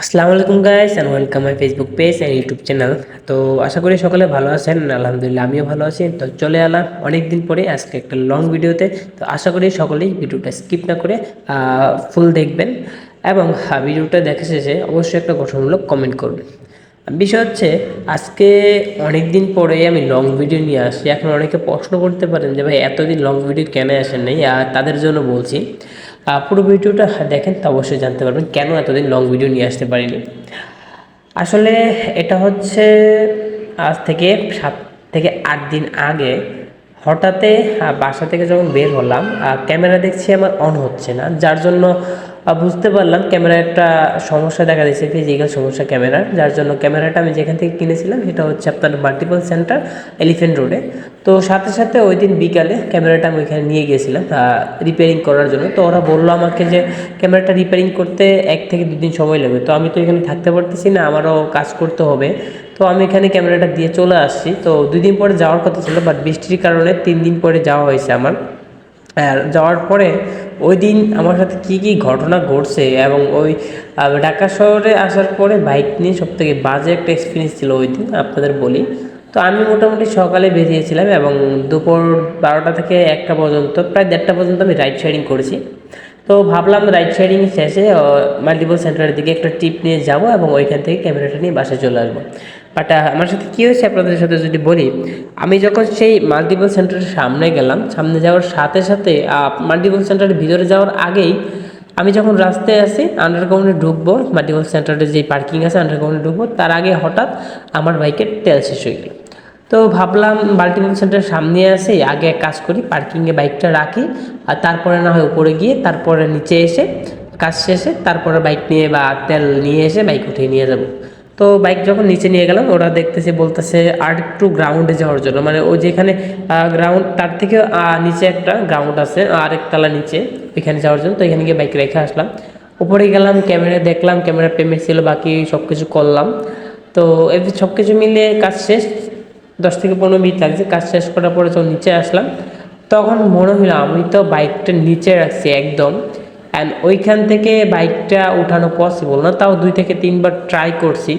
আসসালামু আলাইকুম guys and welcome my Facebook page and YouTube channel তো আশা করি সকলে ভালো আছেন, আলহামদুলিল্লাহ আমিও ভালো আছি। তো চলে এলাম অনেক দিন পরে, আজকে একটা লং ভিডিওতে তো। আশা করি সকলেই ভিডিওটা স্কিপ না করে ফুল দেখবেন এবং ভিডিওটা দেখে শেষে অবশ্যই একটা গঠনমূলক কমেন্ট করবেন। বিষয় হচ্ছে, আজকে অনেক দিন পরে আমি লং ভিডিও নিয়ে আসি। এখন অনেকে প্রশ্ন করতে পারেন যে, ভাই, এতদিন লং ভিডিও কেন আসেন নাই? আর তাদের জন্য বলছি পুরো ভিডিওটা দেখেন, তা অবশ্যই জানতে পারবেন কেন এতদিন লং ভিডিও নিয়ে আসতে পারিনি। আসলে এটা হচ্ছে আজ থেকে সাত থেকে আট দিন আগে হঠাৎ বাসা থেকে যখন বের হলাম ক্যামেরা দেখছি আমার অন হচ্ছে না, যার জন্য বুঝতে পারলাম ক্যামেরা একটা সমস্যা দেখা দিয়েছে ফিজিক্যাল সমস্যা ক্যামেরার, যার জন্য ক্যামেরাটা আমি যেখান থেকে কিনেছিলাম সেটা হচ্ছে আপনার মাল্টিপল সেন্টার এলিফেন্ট রোডে তো সাথে সাথে ওই দিন বিকালে ক্যামেরাটা আমি ওইখানে নিয়ে গিয়েছিলাম রিপেয়ারিং করার জন্য। তো ওরা বলল আমাকে যে ক্যামেরাটা রিপেয়ারিং করতে এক থেকে দুদিন সময় লাগবে। তো আমি তো এখানে থাকতে পারতেছি না, আমারও কাজ করতে হবে। তো আমি এখানে ক্যামেরাটা দিয়ে চলে আসছি। তো দুই দিন পরে যাওয়ার কথা ছিল বাট বৃষ্টির কারণে তিন দিন পরে যাওয়া হয়েছে আমার। আর যাওয়ার পরে ওই দিন আমার সাথে কী কী ঘটনা ঘটছে এবং ওই ঢাকা শহরে আসার পরে বাইক নিয়ে সব থেকে বাজে একটা এক্সপিরিয়েন্স ছিল ওই দিন আপনাদের বলি। তো আমি মোটামুটি সকালে বেরিয়েছিলাম এবং দুপুর বারোটা থেকে একটা পর্যন্ত, প্রায় দেড়টা পর্যন্ত আমি রাইড শেয়ারিং করেছি। তো ভাবলাম রাইড শেয়ারিং শেষে মাল্টিপল সেন্টারের দিকে একটা টিপ নিয়ে যাব এবং ওইখান থেকে ক্যামেরাটা নিয়ে বাসায় চলে আসব। বাট আমার সাথে কী হয়েছে আপনাদের সাথে যদি বলি, আমি যখন সেই মাল্টিপল সেন্টারের সামনে গেলাম, সামনে যাওয়ার সাথে সাথে মাল্টিপল সেন্টারের ভিতরে যাওয়ার আগেই আমি যখন রাস্তায় আসি আন্ডারগ্রাউন্ডে ঢুকবো মাল্টিপল সেন্টারে যে পার্কিং আছে আন্ডারগ্রাউন্ডে ঢুকবো, তার আগে হঠাৎ আমার বাইকের তেল শেষ হয়ে গেল। তো ভাবলাম মাল্টিপল সেন্টারের সামনে আসি আগে এক কাজ করি পার্কিংয়ে বাইকটা রাখি, আর তারপরে না হয় উপরে গিয়ে, তারপরে নিচে এসে কাজ শেষে তারপরে বাইক নিয়ে বা তেল নিয়ে এসে বাইক উঠিয়ে নিয়ে যাব। তো বাইক যখন নিচে নিয়ে গেলাম, ওরা দেখতেছে, বলতেছে আর একটু গ্রাউন্ডে যাওয়ার জন্য। মানে ওই যেখানে গ্রাউন্ড তার থেকে নিচে একটা গ্রাউন্ড আছে আরেক তলা নিচে, ওইখানে যাওয়ার জন্য। তো এখানে গিয়ে বাইক রেখে আসলাম। উপরে গেলাম ক্যামেরা দেখলাম ক্যামেরা পেমেন্ট ছিল, বাকি সব কিছু করলাম। তো সব কিছু মিলে কাজ শেষ, দশ থেকে পনেরো মিনিট লাগছে। কাজ শেষ করার পরে যখন নিচে আসলাম, তখন মনে হলো আমি তো বাইকটা নিচে রাখছি একদম। অ্যান্ড ওইখান থেকে বাইকটা উঠানো পসিবল না, তাও দুই থেকে তিনবার ট্রাই করছি।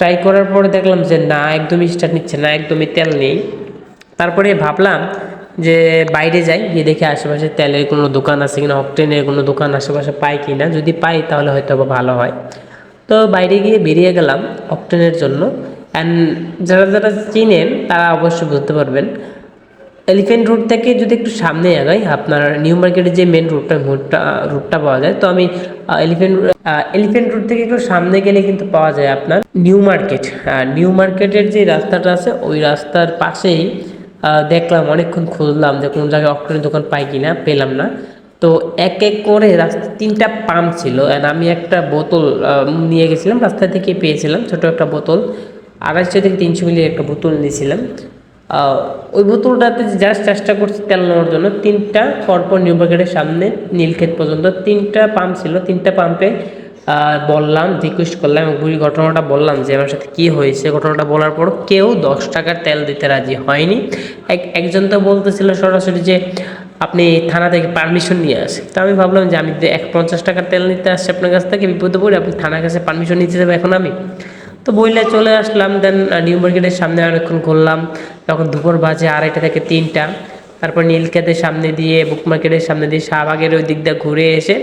ট্রাই করার পরে দেখলাম যে না, একদমই স্টার্ট নিচ্ছে না, একদমই তেল নেই। তারপরে ভাবলাম যে বাইরে যাই, গিয়ে দেখি আশেপাশে তেলের কোনো দোকান আছে কিনা, অকটেনের কোনো দোকান আশেপাশে পাই কি না যদি পাই তাহলে হয়তো ভালো হয়। তো বাইরে গিয়ে বেরিয়ে গেলাম অকটেনের জন্য। অ্যান্ড যারা যারা চিনেন, তারা অবশ্যই বুঝতে পারবেন এলিফেন্ট রোড থেকে যদি একটু সামনে আগাই, আপনার নিউ মার্কেটের যে মেন রোডটা রোডটা পাওয়া যায়, তো আমি এলিফেন্ট এলিফেন্ট রোড থেকে একটু সামনে গেলে কিন্তু পাওয়া যায় আপনার নিউ মার্কেট নিউ মার্কেটের যে রাস্তাটা আছে, ওই রাস্তার পাশেই দেখলাম, অনেকক্ষণ খুঁজলাম যে কোন জায়গায় অক্টোনের দোকান পাই কিনা, পেলাম না। তো এক এক করে রাস্তা তিনটা পাম্প ছিল অ্যান্ড আমি একটা বোতল নিয়ে গেছিলাম, রাস্তা থেকে পেয়েছিলাম, ছোট একটা বোতল। আড়াইশো থেকে তিনশো মিলি একটা বোতল নিয়েছিলাম। ওই বোতলটাতে জাস্ট চেষ্টা করছি তেল নেওয়ার জন্য, তিনটা পরপর নিউ মার্কেটের সামনে নীলক্ষেত পর্যন্ত, তিনটা পাম্প ছিল, তিনটা পাম্পে বললাম, রিকোয়েস্ট করলাম পুরো ঘটনাটা বললাম যে আমার সাথে কী হয়েছে। ঘটনাটা বলার পর কেউ দশ টাকার তেল দিতে রাজি হয়নি। এক, একজন তো বলতেছিল সরাসরি যে, আপনি থানা থেকে পারমিশন নিয়ে আসে তো আমি ভাবলাম যে আমি এক পঞ্চাশ টাকার তেল নিতে আসছি আপনার কাছ থেকে, বিপদে পড়ে আপনি থানার কাছে পারমিশন নিতে যাবে এখন আমি। তো বইলে চলে আসলাম দেন নিউ মার্কেটের সামনে অনেকক্ষণ ঘুরলাম। তখন দুপুর বাজে আড়াইটা থেকে তিনটা। তারপর নীলক্ষেতের সামনে দিয়ে বুক মার্কেটের সামনে দিয়ে শাহবাগের ওই দিক দিয়ে ঘুরে এসে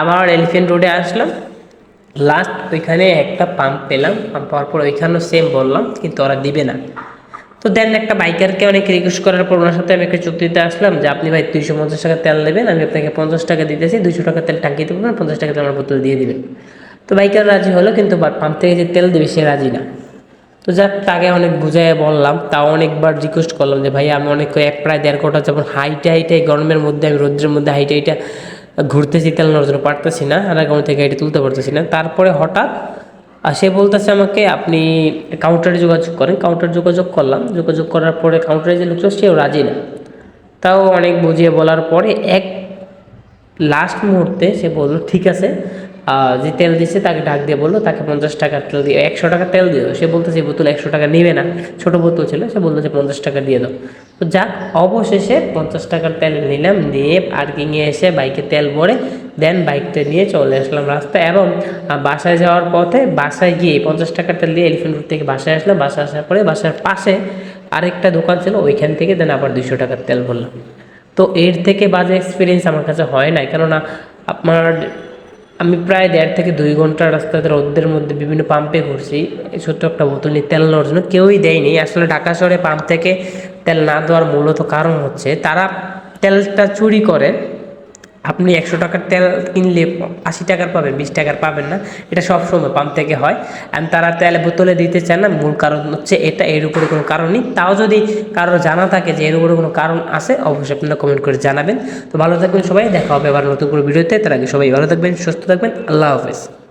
আবার এলিফেন্ট রোডে আসলাম। লাস্ট ওইখানে একটা পাম্প পেলাম। পাম্প পাওয়ার পর ওইখানেও সেম বললাম, কিন্তু ওরা দিবে না। তো দেন একটা বাইকারকে অনেক রিকোয়েস্ট করার পর ওনার সাথে আমি একটা চুক্তিতে আসলাম যে, আপনি ভাই দুইশো পঞ্চাশ টাকা তেল দেবেন, আমি আপনাকে পঞ্চাশ টাকা দিতেছি, দুইশো টাকা তেল টাঙ্কিতে পারবেন পঞ্চাশ টাকা তেল আমার বোতল দিয়ে দিবেন। তো বাইকার রাজি হলো, কিন্তু পাম্প থেকে যে তেল দেবে সে রাজি না। তো যাক, তাকে অনেক বুঝাই বললাম। তাও অনেকবার রিকোয়েস্ট করলাম যে ভাই আমি অনেক এক প্রায় দেড় ঘণ্টা যখন হাইটে হাইটে গরমের মধ্যে, আমি রোদ্রের মধ্যে হাইটে হাইটে ঘুরতেছি, তেল জন্য পারতেছি না, আর আন্ডারগ্রাউন্ড থেকে হাইটে তুলতে পারতেছি না। তারপরে হঠাৎ, আর সে বলতেছে আমাকে, আপনি কাউন্টারে যোগাযোগ করেন। কাউন্টার যোগাযোগ করলাম। যোগাযোগ করার পরে কাউন্টারে যে লোকটা সেও রাজি না। তাও অনেক বুঝিয়ে বলার পরে এক লাস্ট মুহূর্তে সে বলল, ঠিক আছে যে তেল দিচ্ছে তাকে ডাক দিয়ে বলল, তাকে পঞ্চাশ টাকার তেল দিয়ে, একশো টাকার তেল দিয়ে সে বলতেছে বোতল একশো টাকা নেবে না। ছোটো বোতল ছিল, সে বলল যে, পঞ্চাশ টাকা দিয়ে দাও। তো যাক, অবশেষে পঞ্চাশ টাকার তেল নিলাম, নিয়ে পার্কিংয়ে এসে বাইকে তেল ভরে দেন বাইকটা নিয়ে চলে আসলাম রাস্তায়। এবং বাসায় যাওয়ার পথে বাসায় গিয়ে পঞ্চাশ টাকার তেল দিয়ে এলিফেন্ট রোড থেকে বাসায় আসলাম। বাসায় আসার পরে বাসার পাশে আরেকটা দোকান ছিল, ওইখান থেকে দেন আবার দুশো টাকার তেল ভরলাম। তো এর থেকে বাজে এক্সপিরিয়েন্স আমার কাছে হয় নাই। কেননা, আপনার আমি প্রায় দেড় থেকে দুই ঘণ্টা রাস্তাতে রোদ্দের মধ্যে বিভিন্ন পাম্পে ঘুরছি। ছোট্ট একটা বোতল নিয়ে তেল নেওয়ার জন্য কেউই দেয়নি। আসলে ঢাকা শহরে পাম্প থেকে তেল না দেওয়ার মূলত কারণ হচ্ছে তারা তেলটা চুরি করে। আপনি একশো টাকার তেল কিনলে আশি টাকার পাবেন, বিশ টাকার পাবেন না। এটা সবসময় পাম্প থেকে হয়। আর তারা তেল বোতলে দিতে চায় না। মূল কারণ হচ্ছে এটা, এর উপরে কোনো কারণ নেই। তাও যদি কারোর জানা থাকে যে এর উপরে কোনো কারণ আছে, অবশ্যই আপনারা কমেন্ট করে জানাবেন। তো ভালো থাকবেন সবাই। দেখা হবে আবার নতুন করে ভিডিওতে। তার আগে সবাই ভালো থাকবেন, সুস্থ থাকবেন। আল্লাহ হাফেজ।